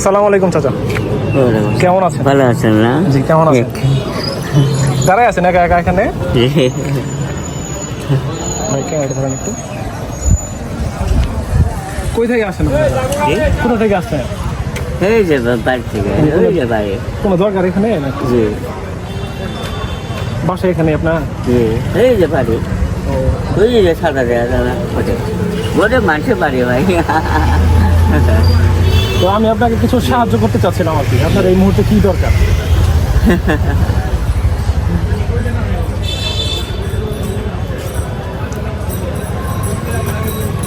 আসসালামু আলাইকুম চাচা। কেমন আছেন? ভালো আছেন না? জি কেমন আছেন? দাঁড়াই আছেন একা একা এখানে? একটু। কই থেকে আসেন? কোথা থেকে আসছেন? এই যে বাড়ি থেকে। ওই যে বাড়ি। কোনো দরকার এখানে জি। বাসা এখানে আপনার? জি। এই যে বাড়ি। ওই যে সাদা দেওয়া দাদা ওটে। ওটে মানুষের বাড়ি ভাই। তো আমি আপনাকে কিছু সাহায্য করতে চাচ্ছিলাম আর কি। আপনার এই মুহূর্তে কি দরকার?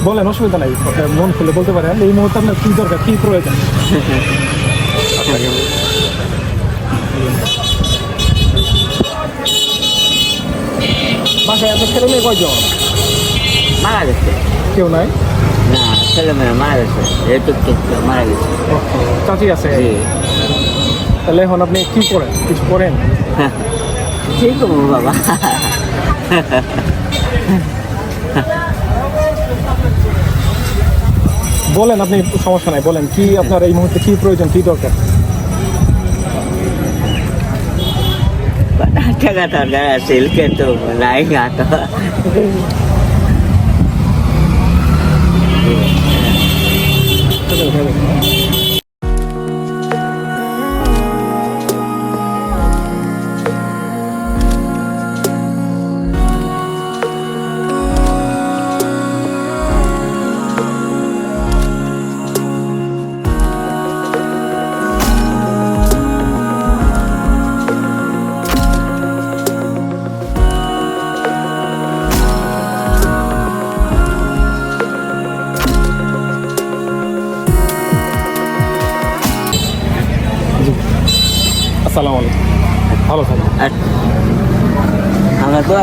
বলেন অসুবিধা নাই। আপনার মন খুলে বলতে পারেন এই মুহূর্তে আপনার কি দরকার কি প্রয়োজন? বাসায় আপনার ছেলে মেয়ে কয়জন? মারা গেছে। কেউ নাই? না। ছেলে মেয়ে মারা গেছে। টুক মারা গেছে। চাচি আছে? তাহলে এখন আপনি কি করেন? কিছু করেন? কি করব বাবা? বলেন আপনি সমস্যা নাই বলেন কি আপনার এই মুহূর্তে কি প্রয়োজন কি দরকার? টাকা দরকার আছে কিন্তু নাই গাত আসসালামু আলাইকুম। ভালো থাকুন আমরা তো